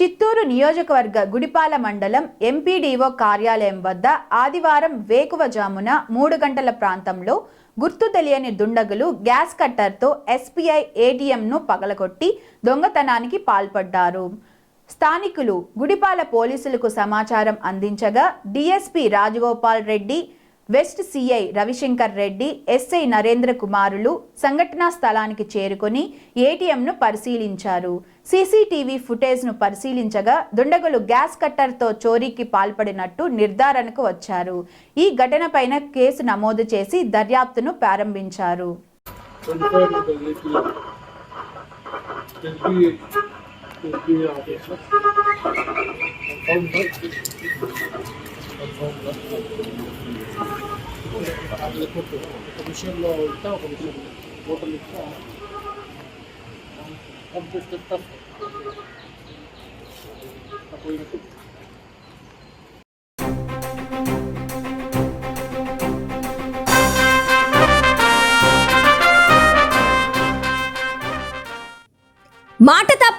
చిత్తూరు నియోజకవర్గ గుడిపాల మండలం ఎంపీడీఓ కార్యాలయం వద్ద ఆదివారం వేకువజామున మూడు గంటల ప్రాంతంలో గుర్తు తెలియని దుండగులు గ్యాస్ కట్టర్తో ఎస్బీఐ ఏటీఎంను పగలగొట్టి దొంగతనానికి పాల్పడ్డారు. స్థానికులు గుడిపాల పోలీసులకు సమాచారం అందించగా DSP Rajagopal Reddy west CI Ravishankar Reddy SI Narendra కుమారులు సంఘటనా స్థలానికి చేరుకొని ఏటీఎంను పరిశీలించారు. సీసీటీవీ ఫుటేజ్ను పరిశీలించగా దుండగులు గ్యాస్ కట్టర్తో చోరీకి పాల్పడినట్టు నిర్ధారణకు వచ్చారు. ఈ ఘటనపైన కేసు నమోదు చేసి దర్యాప్తును ప్రారంభించారు. ఎస్బీ ఎస్బీ ఆఫీసర్ కన్ఫర్మ్ లేకపోతే ఒక విషయంలో ఇస్తా ఒక విషయం హోటల్ ఇస్తా పంపిస్తే పోయినట్టు